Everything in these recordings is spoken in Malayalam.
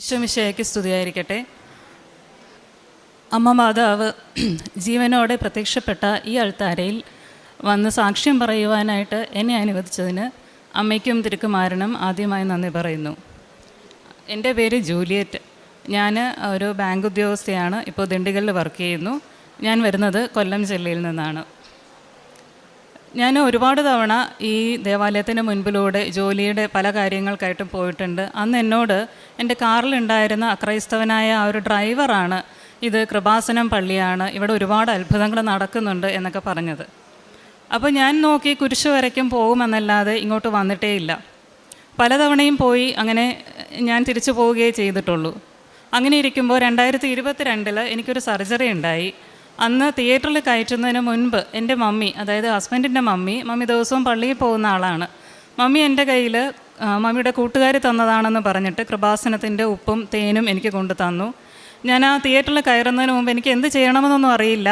ഈശോമിശയ്ക്ക് സ്തുതിയായിരിക്കട്ടെ. അമ്മ മാതാവ് ജീവനോടെ പ്രത്യക്ഷപ്പെട്ട ഈ അൾത്താരയിൽ വന്ന് സാക്ഷ്യം പറയുവാനായിട്ട് എന്നെ അനുവദിച്ചതിന് അമ്മയ്ക്കും തിരുക്കുമാരനും ആദ്യമായി നന്ദി പറയുന്നു. എന്റെ പേര് ജൂലിയറ്റ്. ഞാൻ ഒരു ബാങ്ക് ഉദ്യോഗസ്ഥയാണ്. ഇപ്പോൾ ദിണ്ടിഗലിൽ വർക്ക് ചെയ്യുന്നു. ഞാൻ വരുന്നത് കൊല്ലം ജില്ലയിൽ നിന്നാണ്. ഞാൻ ഒരുപാട് തവണ ഈ ദേവാലയത്തിന്റെ മുൻപിലൂടെ ജോലിയുടെ പല കാര്യങ്ങൾക്കായിട്ടും പോയിട്ടുണ്ട്. അന്ന് എന്നോട് എന്റെ കാറിലുണ്ടായിരുന്ന അക്രൈസ്തവനായ ആ ഒരു ഡ്രൈവറാണ് ഇത് കൃപാസനം പള്ളിയാണ് ഇവിടെ ഒരുപാട് അത്ഭുതങ്ങൾ നടക്കുന്നുണ്ട് എന്നൊക്കെ പറഞ്ഞത്. അപ്പോൾ ഞാൻ നോക്കി കുരിശ് വരയ്ക്കും പോകുമെന്നല്ലാതെ ഇങ്ങോട്ട് വന്നിട്ടേ ഇല്ല പലതവണയും പോയി അങ്ങനെ ഞാൻ തിരിച്ചു പോവുകയേ ചെയ്തിട്ടുള്ളൂ. അങ്ങനെ ഇരിക്കുമ്പോൾ രണ്ടായിരത്തി ഇരുപത്തിരണ്ടിൽ എനിക്കൊരു സർജറി ഉണ്ടായി. അന്ന് തിയേറ്ററിൽ കയറ്റുന്നതിന് മുൻപ് എന്റെ മമ്മി അതായത് ഹസ്ബൻഡിന്റെ മമ്മി മമ്മി ദിവസവും പള്ളിയിൽ പോകുന്ന ആളാണ്. മമ്മി എന്റെ കയ്യിൽ മമ്മിയുടെ കൂട്ടുകാർ തന്നതാണെന്ന് പറഞ്ഞിട്ട് കൃപാസനത്തിന്റെ ഉപ്പും തേനും എനിക്ക് കൊണ്ടു തന്നു. ഞാൻ ആ തിയേറ്ററിൽ കയറുന്നതിന് മുമ്പ് എനിക്ക് എന്ത് ചെയ്യണമെന്നൊന്നും അറിയില്ല.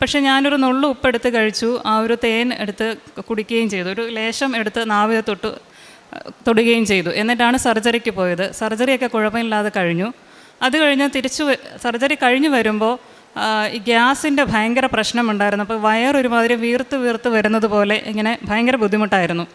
പക്ഷേ ഞാനൊരു നുള്ളു ഉപ്പെടുത്ത് കഴിച്ചു ആ ഒരു തേൻ എടുത്ത് കുടിക്കുകയും ചെയ്തു ഒരു ലേശം എടുത്ത് നാവിൽ തൊട്ട് തൊടുകയും ചെയ്തു. എന്നിട്ടാണ് സർജറിക്ക് പോയത്. സർജറിയൊക്കെ കുഴപ്പമില്ലാതെ കഴിഞ്ഞു. അത് കഴിഞ്ഞ് തിരിച്ചു സർജറി കഴിഞ്ഞ് വരുമ്പോൾ ഈ ഗ്യാസിന്റെ ഭയങ്കര പ്രശ്നമുണ്ടായിരുന്നു. അപ്പോൾ വയർ ഒരുമാതിരി വീർത്ത് വീർത്ത് വരുന്നത് പോലെ ഇങ്ങനെ ഭയങ്കര ബുദ്ധിമുട്ടായിരുന്നു.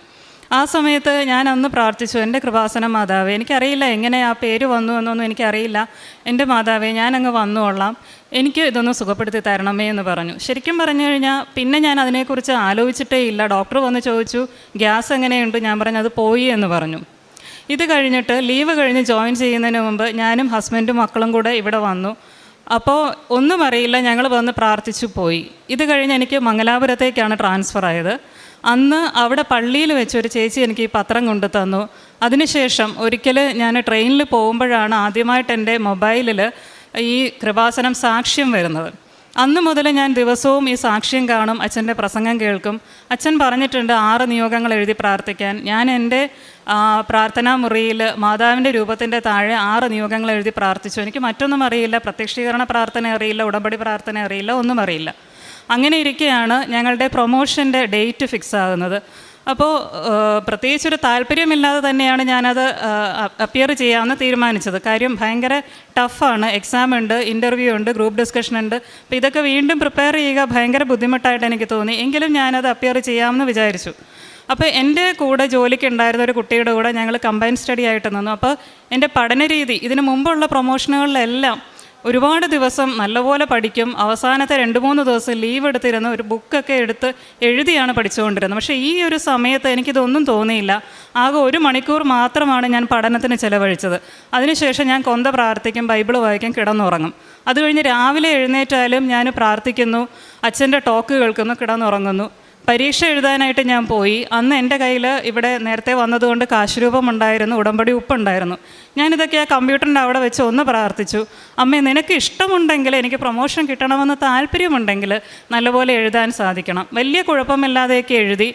ആ സമയത്ത് ഞാൻ അന്ന് പ്രാർത്ഥിച്ചു എന്റെ കൃപാസന മാതാവേ എനിക്കറിയില്ല എങ്ങനെ ആ പേര് വന്നു എന്നൊന്നും എനിക്കറിയില്ല. എന്റെ മാതാവേ ഞാനങ്ങ് വന്നുകൊള്ളാം എനിക്ക് ഇതൊന്ന് സുഖപ്പെടുത്തി തരണമേ എന്ന് പറഞ്ഞു. ശരിക്കും പറഞ്ഞു കഴിഞ്ഞാൽ പിന്നെ ഞാൻ അതിനെക്കുറിച്ച് ആലോചിച്ചിട്ടേ ഇല്ല. ഡോക്ടർ വന്ന് ചോദിച്ചു ഗ്യാസ് എങ്ങനെയുണ്ട്? ഞാൻ പറഞ്ഞു അത് പോയി എന്ന് പറഞ്ഞു. ഇത് കഴിഞ്ഞിട്ട് ലീവ് കഴിഞ്ഞ് ജോയിൻ ചെയ്യുന്നതിന് മുമ്പ് ഞാനും ഹസ്ബൻഡും മക്കളും കൂടെ ഇവിടെ വന്നു. അപ്പോൾ ഒന്നും അറിയില്ല ഞങ്ങൾ വന്ന് പ്രാർത്ഥിച്ചു പോയി. ഇത് കഴിഞ്ഞ് എനിക്ക് മംഗലാപുരത്തേക്കാണ് ട്രാൻസ്ഫർ ആയത്. അന്ന് അവിടെ പള്ളിയിൽ വെച്ച് ഒരു ചേച്ചി എനിക്ക് ഈ പത്രം കൊണ്ടു തന്നു. അതിനുശേഷം ഒരിക്കൽ ഞാൻ ട്രെയിനിൽ പോകുമ്പോഴാണ് ആദ്യമായിട്ട് എന്റെ മൊബൈലിൽ ഈ കൃപാസനം സാക്ഷ്യം വരുന്നത്. അന്ന് മുതൽ ഞാൻ ദിവസവും ഈ സാക്ഷ്യം കാണും അച്ഛന്റെ പ്രസംഗം കേൾക്കും. അച്ഛൻ പറഞ്ഞിട്ടുണ്ട് ആറ് നിയോഗങ്ങൾ എഴുതി പ്രാർത്ഥിക്കാൻ. ഞാൻ എന്റെ പ്രാർത്ഥനാ മുറിയിൽ മാതാവിന്റെ രൂപത്തിന്റെ താഴെ ആറ് നിയോഗങ്ങൾ എഴുതി പ്രാർത്ഥിച്ചു. എനിക്ക് മറ്റൊന്നും അറിയില്ല. പ്രത്യക്ഷീകരണ പ്രാർത്ഥന അറിയില്ല ഉടമ്പടി പ്രാർത്ഥന അറിയില്ല ഒന്നും അറിയില്ല. അങ്ങനെ ഇരിക്കെയാണ് ഞങ്ങളുടെ പ്രൊമോഷന്റെ ഡേറ്റ് ഫിക്സ് ആകുന്നത് അപ്പോൾ പ്രത്യേകിച്ചൊരു താല്പര്യമില്ലാതെ തന്നെയാണ് ഞാനത് അപ്പിയർ ചെയ്യാമെന്ന് തീരുമാനിച്ചത്. കാര്യം ഭയങ്കര ടഫാണ്. എക്സാം ഉണ്ട് ഇന്റർവ്യൂ ഉണ്ട് ഗ്രൂപ്പ് ഡിസ്കഷൻ ഉണ്ട്. അപ്പോൾ ഇതൊക്കെ വീണ്ടും പ്രിപ്പയർ ചെയ്യുക ഭയങ്കര ബുദ്ധിമുട്ടായിട്ട് എനിക്ക് തോന്നി. എങ്കിലും ഞാനത് അപ്പിയർ ചെയ്യാമെന്ന് വിചാരിച്ചു. അപ്പോൾ എന്റെ കൂടെ ജോലിക്ക് ഉണ്ടായിരുന്ന ഒരു കുട്ടിയുടെ കൂടെ ഞങ്ങൾ കമ്പൈൻ സ്റ്റഡി ആയിട്ട് നിന്നു. അപ്പോൾ എന്റെ പഠന രീതി ഇതിനു മുമ്പുള്ള പ്രൊമോഷനുകളിലെല്ലാം ഒരുപാട് ദിവസം നല്ലപോലെ പഠിക്കും. അവസാനത്തെ രണ്ട് മൂന്ന് ദിവസം ലീവ് എടുത്തിരുന്ന് ഒരു ബുക്കൊക്കെ എടുത്ത് എഴുതിയാണ് പഠിച്ചുകൊണ്ടിരുന്നത്. പക്ഷേ ഈ ഒരു സമയത്ത് എനിക്കിതൊന്നും തോന്നിയില്ല. ആകെ ഒരു മണിക്കൂർ മാത്രമാണ് ഞാൻ പഠനത്തിന് ചിലവഴിച്ചത്. അതിനുശേഷം ഞാൻ കൊന്ത പ്രാർത്ഥിക്കും ബൈബിൾ വായിക്കും കിടന്നുറങ്ങും. അത് കഴിഞ്ഞ് രാവിലെ എഴുന്നേറ്റാലും ഞാൻ പ്രാർത്ഥിക്കുന്നു അച്ഛന്റെ ടോക്ക് കേൾക്കുന്നു കിടന്നുറങ്ങുന്നു. പരീക്ഷ എഴുതാനായിട്ട് ഞാൻ പോയി. അന്ന് എന്റെ കയ്യിൽ ഇവിടെ നേരത്തെ വന്നതുകൊണ്ട് കാശുരൂപം ഉണ്ടായിരുന്നു ഉടമ്പടി ഉപ്പുണ്ടായിരുന്നു. ഞാനിതൊക്കെ ആ കമ്പ്യൂട്ടറിന്റെ അവിടെ വെച്ച് ഒന്ന് പ്രാർത്ഥിച്ചു. അമ്മേ നിനക്ക് ഇഷ്ടമുണ്ടെങ്കിൽ എനിക്ക് പ്രൊമോഷൻ കിട്ടണമെന്ന് താല്പര്യമുണ്ടെങ്കിൽ നല്ലപോലെ എഴുതാൻ സാധിക്കണം. വലിയ കുഴപ്പമില്ലാതെയൊക്കെ എഴുതി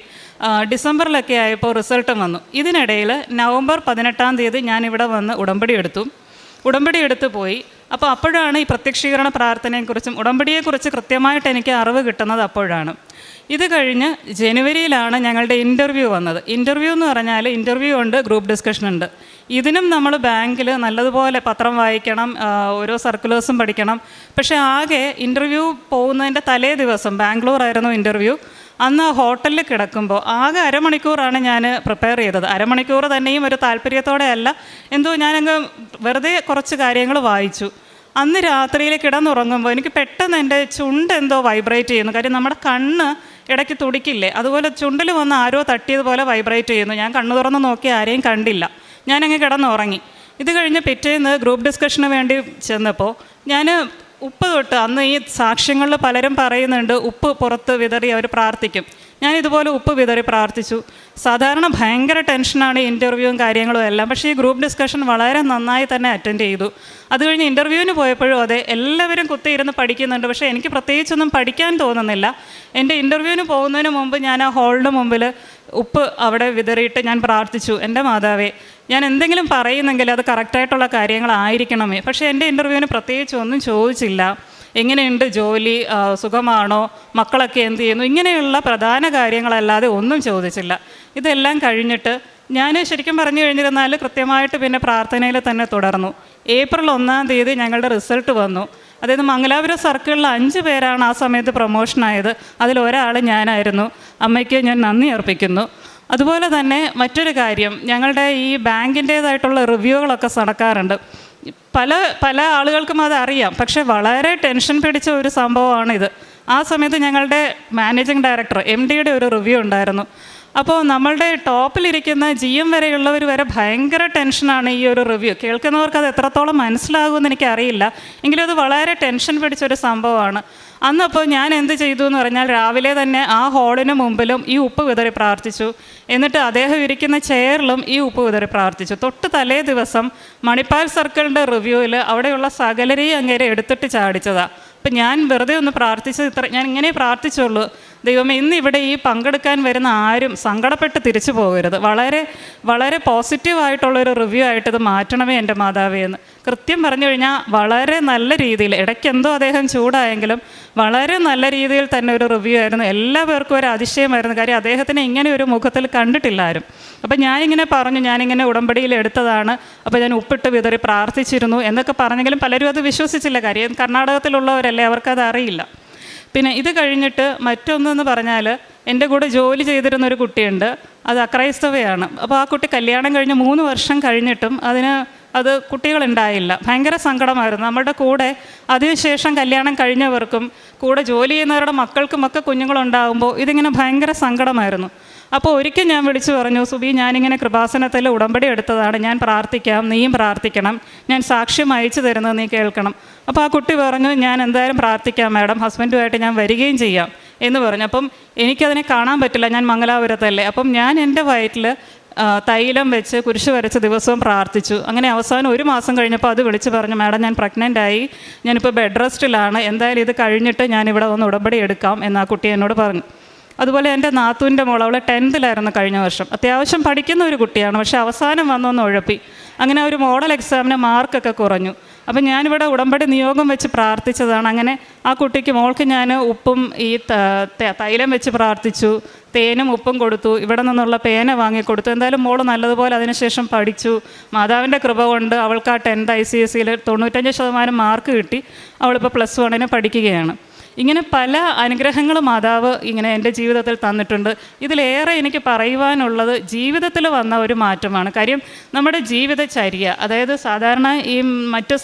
ഡിസംബറിലൊക്കെ ആയപ്പോൾ റിസൾട്ടും വന്നു. ഇതിനിടയിൽ നവംബർ പതിനെട്ടാം തീയതി ഞാനിവിടെ വന്ന് ഉടമ്പടി എടുത്തു. ഉടമ്പടി എടുത്തു പോയി. അപ്പോൾ അപ്പോഴാണ് ഈ പ്രത്യക്ഷീകരണ പ്രാർത്ഥനയെക്കുറിച്ചും ഉടമ്പടിയെക്കുറിച്ച് കൃത്യമായിട്ട് എനിക്ക് അറിവ് കിട്ടുന്നത് അപ്പോഴാണ്. ഇത് കഴിഞ്ഞ് ജനുവരിയിലാണ് ഞങ്ങളുടെ ഇന്റർവ്യൂ വന്നത്. ഇന്റർവ്യൂ എന്ന് പറഞ്ഞാൽ ഇന്റർവ്യൂ ഉണ്ട് ഗ്രൂപ്പ് ഡിസ്കഷൻ ഉണ്ട്. ഇതിനും നമ്മൾ ബാങ്കിൽ നല്ലതുപോലെ പത്രം വായിക്കണം ഓരോ സർക്കുലേഴ്സും പഠിക്കണം. പക്ഷേ ആകെ ഇന്റർവ്യൂ പോകുന്നതിന്റെ തലേ ദിവസം ബാംഗ്ലൂർ ആയിരുന്നു ഇന്റർവ്യൂ അന്ന് ഹോട്ടലിൽ കിടക്കുമ്പോൾ ആകെ അരമണിക്കൂറാണ് ഞാൻ പ്രിപ്പയർ ചെയ്തത്. അരമണിക്കൂർ തന്നെയും ഒരു താല്പര്യത്തോടെ അല്ല. എന്തോ ഞാനങ്ങ് വെറുതെ കുറച്ച് കാര്യങ്ങൾ വായിച്ചു. അന്ന് രാത്രിയിൽ കിടന്നുറങ്ങുമ്പോൾ എനിക്ക് പെട്ടെന്ന് എന്റെ ചുണ്ട് എന്തോ വൈബ്രേറ്റ് ചെയ്യുന്നു. കാര്യം നമ്മുടെ കണ്ണ് ഇടയ്ക്ക് തുടിക്കില്ലേ? അതുപോലെ ചുണ്ടിൽ വന്ന് ആരോ തട്ടിയതുപോലെ വൈബ്രേറ്റ് ചെയ്യുന്നു. ഞാൻ കണ്ണു തുറന്ന് നോക്കി ആരെയും കണ്ടില്ല. ഞാനങ്ങ് കിടന്നുറങ്ങി. ഇത് കഴിഞ്ഞ് പിറ്റേന്ന് ഗ്രൂപ്പ് ഡിസ്കഷന് വേണ്ടി ചെന്നപ്പോൾ ഞാൻ ഉപ്പ് തൊട്ട് അന്ന് ഈ സാക്ഷ്യങ്ങളിൽ പലരും പറയുന്നുണ്ട് ഉപ്പ് പുറത്ത് വിതറി അവർ പ്രാർത്ഥിക്കും. ഞാൻ ഇതുപോലെ ഉപ്പ് വിതറി പ്രാർത്ഥിച്ചു. സാധാരണ ഭയങ്കര ടെൻഷനാണ് ഇന്റർവ്യൂവും കാര്യങ്ങളും എല്ലാം. പക്ഷേ ഈ ഗ്രൂപ്പ് ഡിസ്കഷൻ വളരെ നന്നായി തന്നെ അറ്റൻഡ് ചെയ്തു. അത് കഴിഞ്ഞ് ഇന്റർവ്യൂവിന് പോയപ്പോഴും അതെ എല്ലാവരും കുത്തിയിരുന്ന് പഠിക്കുന്നുണ്ട്. പക്ഷേ എനിക്ക് പ്രത്യേകിച്ചൊന്നും പഠിക്കാൻ തോന്നുന്നില്ല. എന്റെ ഇന്റർവ്യൂവിന് പോകുന്നതിന് മുമ്പ് ഞാൻ ആ ഹാളിന്റെ മുമ്പിൽ ഉപ്പ് അവിടെ വിതറിയിട്ട് ഞാൻ പ്രാർത്ഥിച്ചു. എന്റെ മാതാവേ ഞാൻ എന്തെങ്കിലും പറയുന്നെങ്കിൽ അത് കറക്റ്റായിട്ടുള്ള കാര്യങ്ങളായിരിക്കണമേ. പക്ഷേ എന്റെ ഇന്റർവ്യൂവിന് പ്രത്യേകിച്ച് ഒന്നും ചോദിച്ചില്ല. എങ്ങനെയുണ്ട് ജോലി? സുഖമാണോ? മക്കളൊക്കെ എന്ത് ചെയ്യുന്നു? ഇങ്ങനെയുള്ള പ്രധാന കാര്യങ്ങളല്ലാതെ ഒന്നും ചോദിച്ചില്ല. ഇതെല്ലാം കഴിഞ്ഞിട്ട് ഞാൻ ശരിക്കും പറഞ്ഞു കഴിഞ്ഞിരുന്നാൽ കൃത്യമായിട്ട് പിന്നെ പ്രാർത്ഥനയിൽ തന്നെ തുടർന്നു. ഏപ്രിൽ ഒന്നാം തീയതി ഞങ്ങളുടെ റിസൾട്ട് വന്നു. അതായത് മംഗലാപുരം സർക്കിളിൽ അഞ്ച് പേരാണ് ആ സമയത്ത് പ്രൊമോഷനായത് അതിൽ ഒരാൾ ഞാനായിരുന്നു. അമ്മയ്ക്ക് ഞാൻ നന്ദി അർപ്പിക്കുന്നു. അതുപോലെ തന്നെ മറ്റൊരു കാര്യം ഞങ്ങളുടെ ഈ ബാങ്കിന്റേതായിട്ടുള്ള റിവ്യൂകളൊക്കെ നടക്കാറുണ്ട്. പല പല ആളുകൾക്കും അത് അറിയാം പക്ഷേ വളരെ ടെൻഷൻ പിടിച്ച ഒരു സംഭവമാണിത്. ആ സമയത്ത് ഞങ്ങളുടെ മാനേജിങ് ഡയറക്ടർ എം ഡിയുടെ ഒരു റിവ്യൂ ഉണ്ടായിരുന്നു. അപ്പോൾ നമ്മളുടെ ടോപ്പിലിരിക്കുന്ന ജി എം വരെയുള്ളവർ വരെ ഭയങ്കര ടെൻഷനാണ് ഈ ഒരു റിവ്യൂ. കേൾക്കുന്നവർക്ക് അത് എത്രത്തോളം മനസ്സിലാകുമെന്ന് എനിക്കറിയില്ല. എങ്കിലും അത് വളരെ ടെൻഷൻ പിടിച്ചൊരു സംഭവമാണ്. അന്നപ്പോൾ ഞാൻ എന്ത് ചെയ്തു എന്ന് പറഞ്ഞാൽ രാവിലെ തന്നെ ആ ഹോളിന് മുമ്പിലും ഈ ഉപ്പ് വിതറി പ്രാർത്ഥിച്ചു. എന്നിട്ട് അദ്ദേഹം ഇരിക്കുന്ന ചെയറിലും ഈ ഉപ്പ് വിതറി പ്രാർത്ഥിച്ചു. തൊട്ട് തലേ ദിവസം മണിപ്പാൽ സർക്കിളിന്റെ റിവ്യൂവിൽ അവിടെയുള്ള സകലരെയും അങ്ങേരെ എടുത്തിട്ട് ചാടിച്ചതാണ് അപ്പം ഞാൻ വെറുതെ ഒന്ന് പ്രാർത്ഥിച്ചത് ഇത്ര ഞാൻ ഇങ്ങനെ പ്രാർത്ഥിച്ചുള്ളൂ. ദൈവമേ ഇന്ന് ഇവിടെ ഈ പങ്കെടുക്കാൻ വരുന്ന ആരും സങ്കടപ്പെട്ട് തിരിച്ചു പോകരുത്. വളരെ വളരെ പോസിറ്റീവായിട്ടുള്ളൊരു റിവ്യൂ ആയിട്ട് ഇത് മാറ്റണമേ എന്റെ മാതാവേ എന്ന്. കൃത്യം പറഞ്ഞു കഴിഞ്ഞാൽ വളരെ നല്ല രീതിയിൽ ഇടയ്ക്ക് എന്തോ അദ്ദേഹം ചൂടായെങ്കിലും വളരെ നല്ല രീതിയിൽ തന്നെ ഒരു റിവ്യൂ ആയിരുന്നു. എല്ലാ പേർക്കും ഒരു അതിശയമായിരുന്നു. കാര്യം അദ്ദേഹത്തിനെ ഇങ്ങനെ ഒരു മുഖത്തിൽ കണ്ടിട്ടില്ല ആരും അപ്പം ഞാനിങ്ങനെ പറഞ്ഞു ഞാനിങ്ങനെ ഉടമ്പടിയിൽ എടുത്തതാണ്. അപ്പോൾ ഞാൻ ഉപ്പിട്ട് വിതറി പ്രാർത്ഥിച്ചിരുന്നു എന്നൊക്കെ പറഞ്ഞെങ്കിലും പലരും അത് വിശ്വസിച്ചില്ല. കാര്യം കർണാടകത്തിലുള്ളവരല്ലേ അവർക്കത് അറിയില്ല. പിന്നെ ഇത് കഴിഞ്ഞിട്ട് മറ്റൊന്നെന്ന് പറഞ്ഞാൽ എന്റെ കൂടെ ജോലി ചെയ്തിരുന്ന ഒരു കുട്ടിയുണ്ട്. അത് അക്രൈസ്തവയാണ്. അപ്പോൾ ആ കുട്ടി കല്യാണം കഴിഞ്ഞ് മൂന്ന് വർഷം കഴിഞ്ഞിട്ടും അതിന് അത് കുട്ടികളുണ്ടായില്ല. ഭയങ്കര സങ്കടമായിരുന്നു. നമ്മുടെ കൂടെ അതിനുശേഷം കല്യാണം കഴിഞ്ഞവർക്കും കൂടെ ജോലി ചെയ്യുന്നവരുടെ മക്കൾക്കുമൊക്കെ കുഞ്ഞുങ്ങളുണ്ടാകുമ്പോൾ ഇതിങ്ങനെ ഭയങ്കര സങ്കടമായിരുന്നു. അപ്പോൾ ഒരിക്കൽ ഞാൻ വിളിച്ചു പറഞ്ഞു സുബി ഞാനിങ്ങനെ കൃപാസനത്തിൽ ഉടമ്പടി എടുത്തതാണ്. ഞാൻ പ്രാർത്ഥിക്കാം. നീയും പ്രാർത്ഥിക്കണം. ഞാൻ സാക്ഷ്യം അയച്ചു തരുന്നത് നീ കേൾക്കണം. അപ്പോൾ ആ കുട്ടി പറഞ്ഞു ഞാൻ എന്തായാലും പ്രാർത്ഥിക്കാം മാഡം. ഹസ്ബൻഡുമായിട്ട് ഞാൻ വരികയും ചെയ്യാം. എന്ന് പറഞ്ഞു. അപ്പം എനിക്കതിനെ കാണാൻ പറ്റില്ല. ഞാൻ മംഗലാപുരത്തല്ലേ. അപ്പം ഞാൻ എന്റെ വയറ്റിൽ തൈലം വെച്ച് കുരിശ് വരച്ച് ദിവസവും പ്രാർത്ഥിച്ചു. അങ്ങനെ അവസാനം ഒരു മാസം കഴിഞ്ഞപ്പോൾ അത് വിളിച്ച് പറഞ്ഞു മാഡം ഞാൻ പ്രഗ്നന്റ് ആയി. ഞാനിപ്പോൾ ബെഡ് റെസ്റ്റിലാണ് എന്തായാലും ഇത് കഴിഞ്ഞിട്ട് ഞാനിവിടെ വന്ന് ഉടമ്പടി എടുക്കാം എന്ന് ആ കുട്ടി എന്നോട് പറഞ്ഞു. അതുപോലെ എന്റെ നാത്തൂന്റെ മോൾ അവൾ ടെൻത്തിലായിരുന്നു കഴിഞ്ഞ വർഷം. അത്യാവശ്യം പഠിക്കുന്ന ഒരു കുട്ടിയാണ് പക്ഷേ അവസാനം വന്നൊന്ന് ഉഴപ്പി. അങ്ങനെ ഒരു മോഡൽ എക്സാമിന് മാർക്കൊക്കെ കുറഞ്ഞു. അപ്പം ഞാനിവിടെ ഉടമ്പടി നിയോഗം വെച്ച് പ്രാർത്ഥിച്ചതാണ്. അങ്ങനെ ആ കുട്ടിക്ക് മോൾക്ക് ഞാൻ ഉപ്പും ഈ തൈലം വെച്ച് പ്രാർത്ഥിച്ചു. തേനും ഉപ്പും കൊടുത്തു. ഇവിടെ നിന്നുള്ള പേന വാങ്ങിക്കൊടുത്തു. എന്തായാലും മോൾ നല്ലതുപോലെ അതിനുശേഷം പഠിച്ചു. മാതാവിന്റെ കൃപ കൊണ്ട് അവൾക്ക് ആ ടെൻത്ത് ഐ സി എസ് സിയിൽ തൊണ്ണൂറ്റഞ്ച് ശതമാനം മാർക്ക് കിട്ടി. അവളിപ്പോൾ പ്ലസ് വണ്ണിന് പഠിക്കുകയാണ്. ഇങ്ങനെ പല അനുഗ്രഹങ്ങൾ മാതാവ് ഇങ്ങനെ എന്റെ ജീവിതത്തിൽ തന്നിട്ടുണ്ട്. ഇതിലേറെ എനിക്ക് പറയുവാനുള്ളത് ജീവിതത്തിൽ വന്ന ഒരു മാറ്റമാണ്. കാര്യം നമ്മുടെ ജീവിതചര്യ അതായത് സാധാരണ ഈ മറ്റ്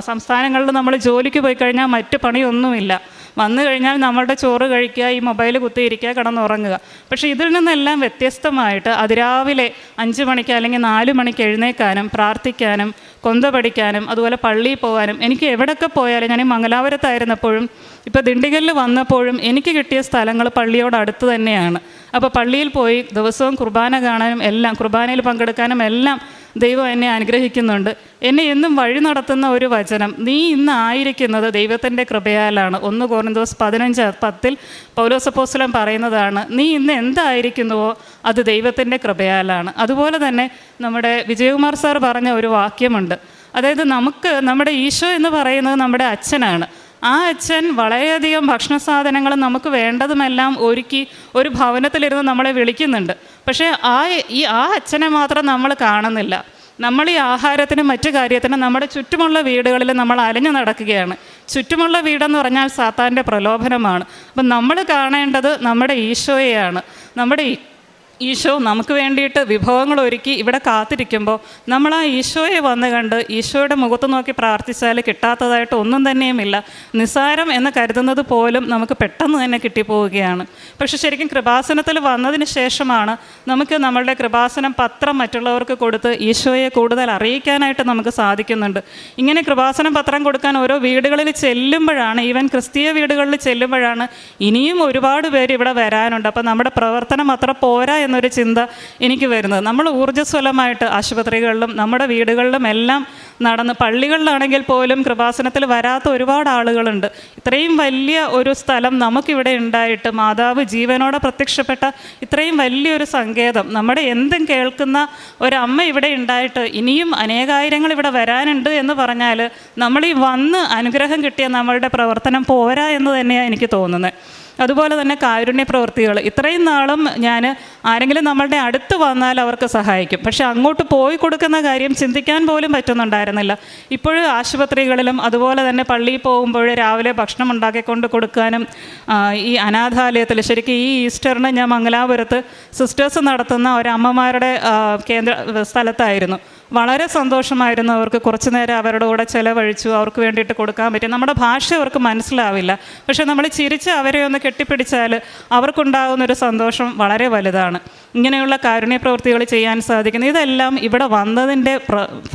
സംസ്ഥാനങ്ങളിൽ നമ്മൾ ജോലിക്ക് പോയി കഴിഞ്ഞാൽ മറ്റ് പണിയൊന്നുമില്ല. വന്നു കഴിഞ്ഞാൽ നമ്മളുടെ ചോറ് കഴിക്കുക ഈ മൊബൈൽ കുത്തിയിരിക്കുക കിടന്നുറങ്ങുക. പക്ഷേ ഇതിൽ നിന്നെല്ലാം വ്യത്യസ്തമായിട്ട് അതിരാവിലെ അഞ്ച് മണിക്ക് അല്ലെങ്കിൽ നാല് മണിക്ക് എഴുന്നേക്കാനും പ്രാർത്ഥിക്കാനും കൊന്ത പഠിക്കാനും അതുപോലെ പള്ളിയിൽ പോകാനും എനിക്ക് എവിടെയൊക്കെ പോയാലും ഞാൻ ഈ മംഗലാപുരത്തായിരുന്നപ്പോഴും ഇപ്പോൾ ദിണ്ടിഗലിൽ വന്നപ്പോഴും എനിക്ക് കിട്ടിയ സ്ഥലങ്ങൾ പള്ളിയോട് അടുത്ത് തന്നെയാണ്. അപ്പോൾ പള്ളിയിൽ പോയി ദിവസവും കുർബാന കാണാനും എല്ലാം കുർബാനയിൽ പങ്കെടുക്കാനും എല്ലാം ദൈവം എന്നെ അനുഗ്രഹിക്കുന്നുണ്ട്. എന്നെ എന്നും വഴി നടത്തുന്ന ഒരു വചനം. നീ ഇന്ന് ആയിരിക്കുന്നത് ദൈവത്തിന്റെ കൃപയാലാണ്. ഒന്ന് കോറിന്തോസ് പതിനഞ്ച് പത്തിൽ പൗലോസപ്പോസ്ലം പറയുന്നതാണ് നീ ഇന്ന് എന്തായിരിക്കുന്നുവോ അത് ദൈവത്തിന്റെ കൃപയാലാണ്. അതുപോലെ തന്നെ നമ്മുടെ വിജയകുമാർ സാർ പറഞ്ഞ ഒരു വാക്യമുണ്ട്. അതായത് നമുക്ക് നമ്മുടെ ഈശോ എന്ന് പറയുന്നത് നമ്മുടെ അച്ഛനാണ്. ആ അച്ഛൻ വളരെയധികം ഭക്ഷണ സാധനങ്ങൾ നമുക്ക് വേണ്ടതുമെല്ലാം ഒരുക്കി ഒരു ഭവനത്തിലിരുന്ന് നമ്മളെ വിളിക്കുന്നുണ്ട്. പക്ഷേ ആ ഈ ആ അച്ഛനെ മാത്രം നമ്മൾ കാണുന്നില്ല. നമ്മൾ ഈ ആഹാരത്തിനും മറ്റു കാര്യത്തിനും നമ്മുടെ ചുറ്റുമുള്ള വീടുകളിൽ നമ്മൾ അലഞ്ഞു നടക്കുകയാണ്. ചുറ്റുമുള്ള വീടെന്ന് പറഞ്ഞാൽ സാത്താന്റെ പ്രലോഭനമാണ്. അപ്പം നമ്മൾ കാണേണ്ടത് നമ്മുടെ ഈശോയെയാണ്. നമ്മുടെ ഈശോ നമുക്ക് വേണ്ടിയിട്ട് വിഭവങ്ങൾ ഒരുക്കി ഇവിടെ കാത്തിരിക്കുമ്പോൾ നമ്മൾ ആ ഈശോയെ വന്ന് കണ്ട് ഈശോയുടെ മുഖത്ത് നോക്കി പ്രാർത്ഥിച്ചാൽ കിട്ടാത്തതായിട്ട് ഒന്നും തന്നെയുമില്ല നിസ്സാരം എന്ന് കരുതുന്നത് പോലും നമുക്ക് പെട്ടെന്ന് തന്നെ കിട്ടിപ്പോവുകയാണ്. പക്ഷെ ശരിക്കും കൃപാസനത്തിൽ വന്നതിന് ശേഷമാണ് നമുക്ക് നമ്മളുടെ കൃപാസനം പത്രം മറ്റുള്ളവർക്ക് കൊടുത്ത് ഈശോയെ കൂടുതൽ അറിയിക്കാനായിട്ട് നമുക്ക് സാധിക്കുന്നുണ്ട്. ഇങ്ങനെ കൃപാസനം പത്രം കൊടുക്കാൻ ഓരോ വീടുകളിൽ ചെല്ലുമ്പോഴാണ് ഈവൻ ക്രിസ്തീയ വീടുകളിൽ ചെല്ലുമ്പോഴാണ് ഇനിയും ഒരുപാട് പേര് ഇവിടെ വരാനുണ്ട്. അപ്പോൾ നമ്മുടെ പ്രവർത്തനം അത്ര പോരാ എന്നൊരു ചിന്ത എനിക്ക് വരുന്നത്. നമ്മൾ ഊർജസ്വലമായിട്ട് ആശുപത്രികളിലും നമ്മുടെ വീടുകളിലും എല്ലാം നടന്ന് പള്ളികളിലാണെങ്കിൽ പോലും കൃപാസനത്തിൽ വരാത്ത ഒരുപാട് ആളുകളുണ്ട്. ഇത്രയും വലിയ ഒരു സ്ഥലം നമുക്കിവിടെ ഉണ്ടായിട്ട് മാതാവ് ജീവനോടെ പ്രത്യക്ഷപ്പെട്ട ഇത്രയും വലിയൊരു സങ്കേതം. നമ്മുടെ എന്തും കേൾക്കുന്ന ഒരമ്മ ഇവിടെ ഉണ്ടായിട്ട് ഇനിയും അനേകായിരങ്ങൾ ഇവിടെ വരാനുണ്ട് എന്ന് പറഞ്ഞാൽ നമ്മൾ ഈ വന്ന് അനുഗ്രഹം കിട്ടിയ നമ്മളുടെ പ്രവർത്തനം പോരാ എന്ന് തന്നെയാണ് എനിക്ക് തോന്നുന്നത്. അതുപോലെ തന്നെ കാരുണ്യ പ്രവൃത്തികൾ ഇത്രയും നാളും ഞാൻ ആരെങ്കിലും നമ്മളുടെ അടുത്ത് വന്നാൽ അവർക്ക് സഹായിക്കും. പക്ഷേ അങ്ങോട്ട് പോയി കൊടുക്കുന്ന കാര്യം ചിന്തിക്കാൻ പോലും പറ്റുന്നുണ്ടായിരുന്നില്ല. ഇപ്പോഴും ആശുപത്രികളിലും അതുപോലെ തന്നെ പള്ളിയിൽ പോകുമ്പോൾ രാവിലെ ഭക്ഷണം ഉണ്ടാക്കിക്കൊണ്ട് കൊടുക്കാനും ഈ അനാഥാലയത്തിൽ ശരിക്കും ഈ ഈസ്റ്ററിന് ഞാൻ മംഗലാപുരത്ത് സിസ്റ്റേഴ്സ് നടത്തുന്ന ഒരമ്മമാരുടെ കേന്ദ്ര സ്ഥലത്തായിരുന്നു. വളരെ സന്തോഷമായിരുന്നു അവർക്ക് കുറച്ച് നേരം അവരുടെ കൂടെ ചിലവഴിച്ചു അവർക്ക് വേണ്ടിയിട്ട് കൊടുക്കാൻ പറ്റി. നമ്മുടെ ഭാഷ അവർക്ക് മനസ്സിലാവില്ല. പക്ഷേ നമ്മൾ ചിരിച്ച് അവരെ ഒന്ന് കെട്ടിപ്പിടിച്ചാൽ അവർക്കുണ്ടാകുന്നൊരു സന്തോഷം വളരെ വലുതാണ്. ഇങ്ങനെയുള്ള കാരുണ്യ പ്രവൃത്തികൾ ചെയ്യാൻ സാധിക്കുന്നു. ഇതെല്ലാം ഇവിടെ വന്നതിന്റെ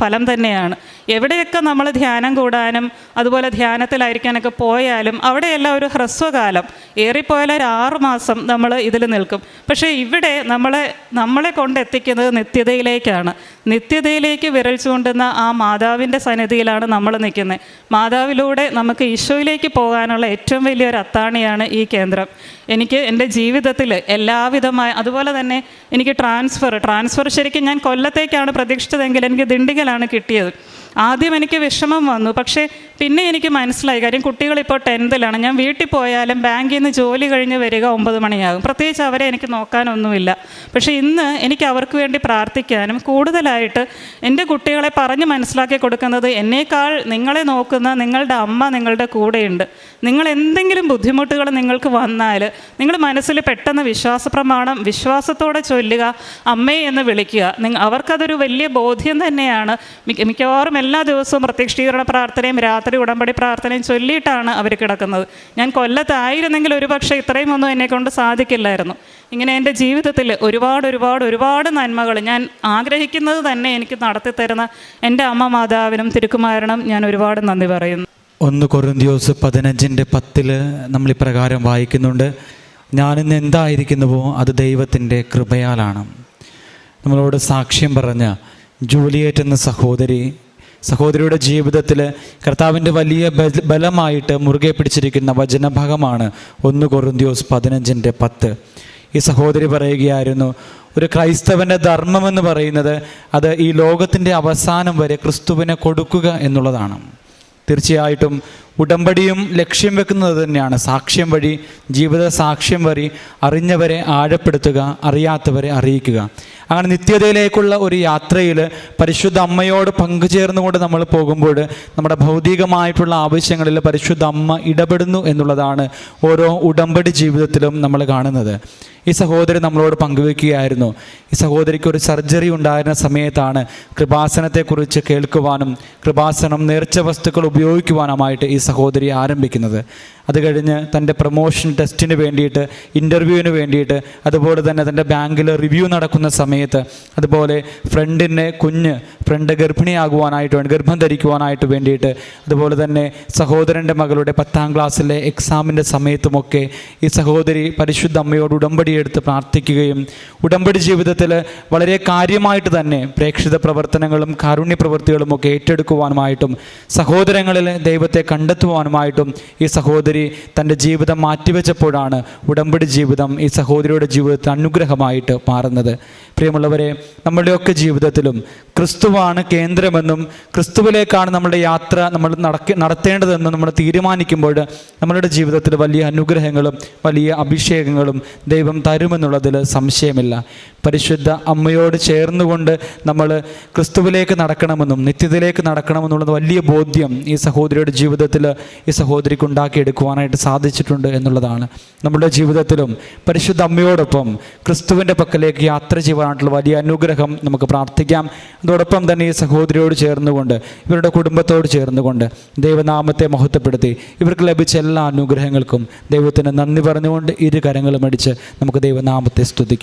ഫലം തന്നെയാണ്. എവിടെയൊക്കെ നമ്മൾ ധ്യാനം കൂടാനും അതുപോലെ ധ്യാനത്തിലായിരിക്കാനൊക്കെ പോയാലും അവിടെയെല്ലാം ഒരു ഹ്രസ്വകാലം. ഏറിപ്പോയാൽ ഒരു ആറ് മാസം നമ്മൾ ഇതിൽ നിൽക്കും. പക്ഷേ ഇവിടെ നമ്മളെ നമ്മളെ കൊണ്ടെത്തിക്കുന്നത് നിത്യതയിലേക്കാണ്. നിത്യതയിലേക്ക് വിരൽ ചൂണ്ടുന്ന ആ മാതാവിന്റെ സന്നിധിയിലാണ് നമ്മൾ നിൽക്കുന്നത്. മാതാവിലൂടെ നമുക്ക് ഈശോയിലേക്ക് പോകാനുള്ള ഏറ്റവും വലിയൊരു അത്താണിയാണ് ഈ കേന്ദ്രം. എനിക്ക് എന്റെ ജീവിതത്തിൽ എല്ലാവിധമായ അതുപോലെ തന്നെ എനിക്ക് ട്രാൻസ്ഫർ ട്രാൻസ്ഫർ ശരിക്കും ഞാൻ കൊല്ലത്തേക്കാണ് പ്രതീക്ഷിച്ചതെങ്കിൽ എനിക്ക് ദിണ്ടിഗലാണ് കിട്ടിയത്. ആദ്യം എനിക്ക് വിഷമം വന്നു. പക്ഷേ പിന്നെ എനിക്ക് മനസ്സിലായി. കാര്യം കുട്ടികളിപ്പോൾ ടെൻത്തിലാണ് ഞാൻ വീട്ടിൽ പോയാലും ബാങ്കിൽ നിന്ന് ജോലി കഴിഞ്ഞ് വരിക ഒമ്പത് മണിയാകും. പ്രത്യേകിച്ച് അവരെ എനിക്ക് നോക്കാനൊന്നുമില്ല. പക്ഷേ ഇന്ന് എനിക്ക് അവർക്ക് വേണ്ടി പ്രാർത്ഥിക്കാനും കൂടുതലായിട്ട് എന്റെ കുട്ടികളെ പറഞ്ഞ് മനസ്സിലാക്കി കൊടുക്കുന്നത് എന്നേക്കാൾ നിങ്ങളെ നോക്കുന്ന നിങ്ങളുടെ അമ്മ നിങ്ങളുടെ കൂടെയുണ്ട്. നിങ്ങൾ എന്തെങ്കിലും ബുദ്ധിമുട്ടുകൾ നിങ്ങൾക്ക് വന്നാൽ നിങ്ങൾ മനസ്സിൽ പെട്ടെന്ന് വിശ്വാസ പ്രമാണം വിശ്വാസത്തോടെ ചൊല്ലുക അമ്മയെ എന്ന് വിളിക്കുക. നിങ്ങ അവർക്കതൊരു വലിയ ബോധ്യം തന്നെയാണ്. മിക്കവാറും എല്ലാ ദിവസവും പ്രത്യക്ഷീകരണ പ്രാർത്ഥനയും രാത്രി ഉടമ്പടി പ്രാർത്ഥനയും ചൊല്ലിയിട്ടാണ് അവർ കിടക്കുന്നത്. ഞാൻ കൊല്ലത്തായിരുന്നെങ്കിൽ ഒരുപക്ഷെ ഇത്രയും ഒന്നും എന്നെക്കൊണ്ട് സാധിക്കില്ലായിരുന്നു. ഇങ്ങനെ എന്റെ ജീവിതത്തിൽ ഒരുപാട് ഒരുപാട് ഒരുപാട് നന്മകൾ ഞാൻ ആഗ്രഹിക്കുന്നത് തന്നെ എനിക്ക് നടത്തി തരുന്ന എന്റെ അമ്മ മാതാവിനും തിരുക്കുമാരനും ഞാൻ ഒരുപാട് നന്ദി പറയുന്നു. ഒന്ന് കൊറിന്തിയോസ് പതിനഞ്ചിന്റെ പത്തിൽ നമ്മൾ ഇപ്രകാരം വായിക്കുന്നുണ്ട്. ഞാനിന്ന് എന്തായിരിക്കുന്നുവോ അത് ദൈവത്തിന്റെ കൃപയാലാണ്. നമ്മളോട് സാക്ഷ്യം പറഞ്ഞ ജൂലിയറ്റ് എന്ന സഹോദരി സഹോദരിയുടെ ജീവിതത്തിൽ കർത്താവിന്റെ വലിയ ബലമായിട്ട് മുറുകെ പിടിച്ചിരിക്കുന്ന വചനഭാഗമാണ് ഒന്ന് കൊറിന്തിയോസ് പതിനഞ്ചിന്റെ പത്ത്. ഈ സഹോദരി പറയുകയായിരുന്നു ഒരു ക്രൈസ്തവന്റെ ധർമ്മം എന്ന് പറയുന്നത് അത് ഈ ലോകത്തിന്റെ അവസാനം വരെ ക്രിസ്തുവിനെ കൊടുക്കുക എന്നുള്ളതാണ്. തീർച്ചയായിട്ടും ഉടമ്പടിയും ലക്ഷ്യം വെക്കുന്നത് തന്നെയാണ്. സാക്ഷ്യം വഴി ജീവിത സാക്ഷ്യം വഴി അറിഞ്ഞവരെ ആഴപ്പെടുത്തുക അറിയാത്തവരെ അറിയിക്കുക. അങ്ങനെ നിത്യതയിലേക്കുള്ള ഒരു യാത്രയിൽ പരിശുദ്ധ അമ്മയോട് പങ്കുചേർന്നുകൊണ്ട് നമ്മൾ പോകുമ്പോൾ നമ്മുടെ ഭൗതികമായിട്ടുള്ള ആവശ്യങ്ങളിൽ പരിശുദ്ധ അമ്മ ഇടപെടുന്നു എന്നുള്ളതാണ് ഓരോ ഉടമ്പടി ജീവിതത്തിലും നമ്മൾ കാണുന്നത്. ഈ സഹോദരി നമ്മളോട് പങ്കുവെക്കുകയായിരുന്നു. ഈ സഹോദരിക്ക് ഒരു സർജറി ഉണ്ടായിരുന്ന സമയത്താണ് കൃപാസനത്തെക്കുറിച്ച് കേൾക്കുവാനും കൃപാസനം നേർച്ച വസ്തുക്കൾ ഉപയോഗിക്കുവാനുമായിട്ട് ഈ സഹോദരി ആരംഭിക്കുന്നത്. അത് കഴിഞ്ഞ് തന്റെ പ്രൊമോഷൻ ടെസ്റ്റിന് വേണ്ടിയിട്ട് ഇന്റർവ്യൂവിന് വേണ്ടിയിട്ട് അതുപോലെ തന്നെ തന്റെ ബാങ്കിൽ റിവ്യൂ നടക്കുന്ന സമയത്ത് അതുപോലെ ഫ്രണ്ടിനെ കുഞ്ഞ് ഫ്രണ്ട് ഗർഭിണിയാകുവാനായിട്ട് വേണ്ടി ഗർഭം ധരിക്കുവാനായിട്ട് വേണ്ടിയിട്ട് അതുപോലെ തന്നെ സഹോദരന്റെ മകളുടെ പത്താം ക്ലാസ്സിലെ എക്സാമിന്റെ സമയത്തുമൊക്കെ ഈ സഹോദരി പരിശുദ്ധ അമ്മയോട് ഉടമ്പടി എടുത്ത് പ്രാർത്ഥിക്കുകയും ഉടമ്പടി ജീവിതത്തിൽ വളരെ കാര്യമായിട്ട് തന്നെ പ്രേക്ഷിത പ്രവർത്തനങ്ങളും കാരുണ്യ പ്രവൃത്തികളും ഒക്കെ ഏറ്റെടുക്കുവാനുമായിട്ടും സഹോദരങ്ങളിൽ ദൈവത്തെ കണ്ടെത്തുവാനുമായിട്ടും ഈ സഹോദരി തന്റെ ജീവിതം മാറ്റിവെച്ചപ്പോഴാണ് ഉടമ്പടി ജീവിതം ഈ സഹോദരിയുടെ ജീവിതത്തിന് അനുഗ്രഹമായിട്ട് മാറുന്നത്. പ്രിയമുള്ളവരെ നമ്മുടെയൊക്കെ ജീവിതത്തിലും ക്രിസ്തുവാണ് കേന്ദ്രമെന്നും ക്രിസ്തുവിലേക്കാണ് നമ്മുടെ യാത്ര നമ്മൾ നടക്ക നടത്തേണ്ടതെന്നും നമ്മൾ തീരുമാനിക്കുമ്പോൾ നമ്മളുടെ ജീവിതത്തിൽ വലിയ അനുഗ്രഹങ്ങളും വലിയ അഭിഷേകങ്ങളും ദൈവം തരുമെന്നുള്ളതിൽ സംശയമില്ല. പരിശുദ്ധ അമ്മയോട് ചേർന്നുകൊണ്ട് നമ്മൾ ക്രിസ്തുവിലേക്ക് നടക്കണമെന്നും നിത്യത്തിലേക്ക് നടക്കണമെന്നുള്ളത് വലിയ ബോധ്യം ഈ സഹോദരിയുടെ ജീവിതത്തിൽ ഈ സഹോദരിക്ക് ഉണ്ടാക്കിയെടുക്കുവാനായിട്ട് സാധിച്ചിട്ടുണ്ട് എന്നുള്ളതാണ്. നമ്മുടെ ജീവിതത്തിലും പരിശുദ്ധ അമ്മയോടൊപ്പം ക്രിസ്തുവിന്റെ പക്കലേക്ക് യാത്ര ചെയ്യുവാനായിട്ടുള്ള വലിയ അനുഗ്രഹം നമുക്ക് പ്രാർത്ഥിക്കാം. അതോടൊപ്പം തന്നെ ഈ സഹോദരിയോട് ചേർന്നുകൊണ്ട് ഇവരുടെ കുടുംബത്തോട് ചേർന്നുകൊണ്ട് ദൈവനാമത്തെ മഹത്വപ്പെടുത്തി. ഇവർക്ക് ലഭിച്ച എല്ലാ അനുഗ്രഹങ്ങൾക്കും ദൈവത്തിന് നന്ദി പറഞ്ഞുകൊണ്ട് ഇരു കരങ്ങളും അടിച്ച് നമുക്ക് ദൈവനാമത്തെ സ്തുതിക്കാം.